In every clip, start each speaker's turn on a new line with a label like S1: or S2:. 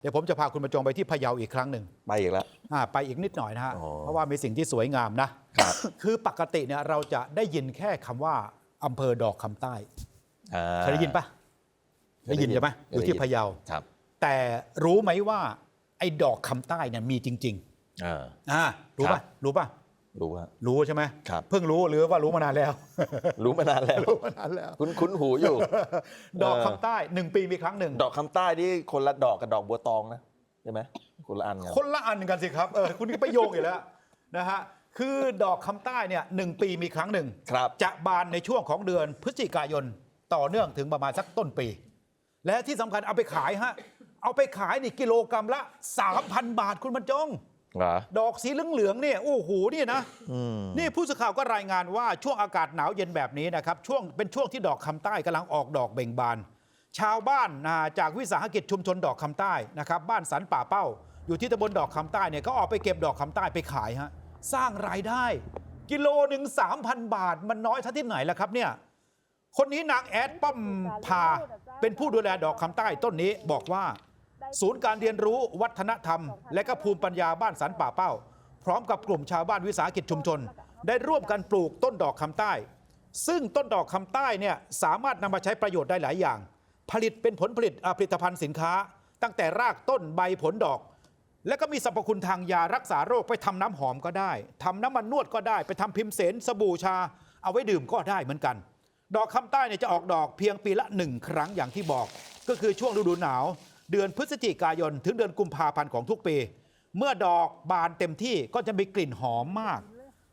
S1: เดี๋ยวผมจะพาคุณประจงไปที่พะเยาอีกครั้งหนึ่ง
S2: ไปอีกแล้ว
S1: อ่าไปอีกนิดหน่อยนะฮะ
S2: อ๋อ
S1: เพราะว่ามีสิ่งที่สวยงามนะ ครับ คือปกติเนี่ยเราจะได้ยินแค่คำว่าอำเภอดอกคำใต้
S2: อ่า
S1: เคยได้ยินปะได้ยินใช่ไหมอยู่ที่พะเยา
S2: ครับ
S1: แต่รู้ไหมว่าไอ้ดอกคำใต้เนี่ยมีจริง
S2: อ่า
S1: ๆอ่ารู้
S2: ครั
S1: ปะ
S2: บ
S1: รู้ปะ
S2: รู้ฮะ
S1: รู้ใช่ไหม
S2: ครับ
S1: เพิ่งรู้หรือว่ารู้มานานแล้ว
S2: รู้มานานแล้ว
S1: รู้มานานแล้ว
S2: คุ้นคุ้นหูอยู่
S1: ดอก
S2: เออ
S1: คำใต้หนึ่งปีมีครั้งหนึ่ง
S2: ดอกคำใต้นี่คนละดอกกับดอกบัวตองนะใช่ไหมคนละอันกัน
S1: คนละอันกันสิครับเออคุณก็ไปโยงอีกแล้วนะฮะคือดอกคำใต้เนี่ยหนึ่งปีมีครั้งหนึ่ง
S2: ครับ
S1: จะบานในช่วงของเดือนพฤศจิกายนต่อเนื่องถึงประมาณสักต้นปี และที่สำคัญเอาไปขายฮะเอาไปขายนี่กิโลกรรัมละ 3,000 บาทคุณบรรจง
S2: เหรอ
S1: ดอกสีเหลืองๆเนี่ยโอ้โหนี่นะ
S2: อืม
S1: นี่ผู้สื่อข่าวก็รายงานว่าช่วงอากาศหนาวเย็นแบบนี้นะครับช่วงเป็นช่วงที่ดอกคำใต้กำลังออกดอกเบ่งบาน ชาวบ้านนะจากวิสาหกิจชุมชนดอกคำใต้นะครับบ้านสันป่าเป้า อยู่ที่ตำบลดอกคำใต้เนี่ยก็ออกไปเก็บดอกคำใต้ไปขายฮะสร้างรายได้ กิโลหนึ่งสามพันบาท มันน้อยท่าที่ไหนล่ะครับเนี่ยคนนี้นางแอดป้อมพาเป็นผู้ดูแลดอกคำใต้ต้นนี้บอกว่า ศูนย์การเรียนรู้วัฒนธรรม และก็ภูมิปัญญาบ้านสันป่าเป้า พร้อมกับกลุ่มชาวบ้านวิสาหกิจชุมชน ได้ร่วมกันปลูกต้นดอกคำใต้ ซึ่งต้นดอกคำใต้เนี่ยสามารถนำมาใช้ประโยชน์ได้หลายอย่าง ผลิตเป็นผลผลิตผลิตภัณฑ์สินค้า ตั้งแต่รากต้นใบผลดอก และก็มีสรรพคุณทางยารักษาโรคไปทำน้ำหอมก็ได้ทำน้ำมันนวดก็ได้ ไปทำพิมพ์เสนสบู่ชา เอาไว้ดื่มก็ได้เหมือนกัน ดอกคำใต้เนี่ยจะออกดอกเพียงปีละหนึ่งครั้งอย่างที่บอก ก็คือช่วงฤดูหนาว เดือนพฤศจิกายน ถึงเดือนกุมภาพันธ์ของทุกปี เมื่อดอกบานเต็มที่ก็จะมีกลิ่นหอมมาก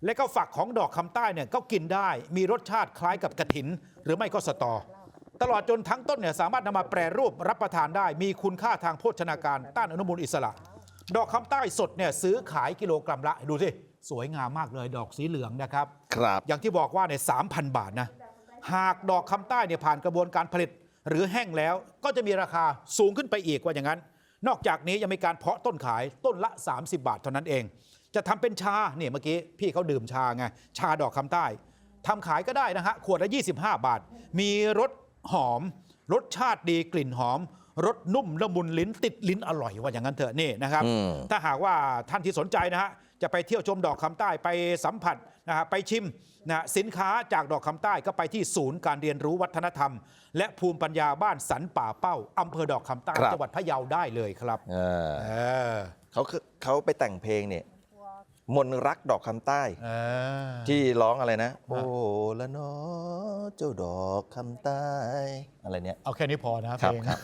S1: และก็ฝักของดอกคำใต้เนี่ยก็กินได้ มีรสชาติคล้ายกับกระถิน หรือไม่ก็สตอ ตลอดจนทั้งต้นเนี่ยสามารถนำมาแปรรูปรับประทานได้ มีคุณค่าทางโภชนาการต้านอนุมูลอิสระ ดอกคำใต้สดเนี่ยซื้อขายกิโลกรัมละดูสิสวยงามมากเลยดอกสีเหลืองนะครับ
S2: ครับ
S1: อย่างที่บอกว่าเนี่ยสามพันบาทนะ หากดอกคำใต้เนี่ยผ่านกระบวนการผลิต หรือแห้งแล้วก็จะมีราคาสูงขึ้นไปอีกว่าอย่างนั้น นอกจากนี้ยังมีการเพาะต้นขายต้นละ 30 บาทเท่านั้นเอง จะทำเป็นชาเนี่ยเมื่อกี้พี่เขาดื่มชาไงชาดอกคำใต้ทำขายก็ได้นะฮะขวดละ 25 บาท มีรสหอม รสชาติดีกลิ่นหอมรสนุ่มละมุนลิ้นติดลิ้นอร่อยว่าอย่างนั้นเถอะนี่นะครับ
S2: อืม
S1: ถ้าหากว่าท่านที่สนใจนะฮะจะไปเที่ยวชมดอกคำใต้ไปสัมผัสนะฮะไปชิมนะสินค้าจากดอกคำใต้ก็ไปที่ศูนย์การเรียนรู้วัฒนธรรม และภูมิปัญญาบ้านสันป่าเป้าอำเภอดอกคำใต้
S2: ครับ
S1: จังหวัดพะเยาได้เลยครับ
S2: เออ
S1: เออ
S2: เขาคือเขาไปแต่งเพลงเนี่ย มนรักดอกคำใต้
S1: เออ
S2: ที่ร้องอะไรนะ โอ้ละเนอเจ้าดอกคำใต้ อะไรเนี่ย
S1: เอาแค่นี้พอนะเพ
S2: ครับ
S1: ลง
S2: ครับ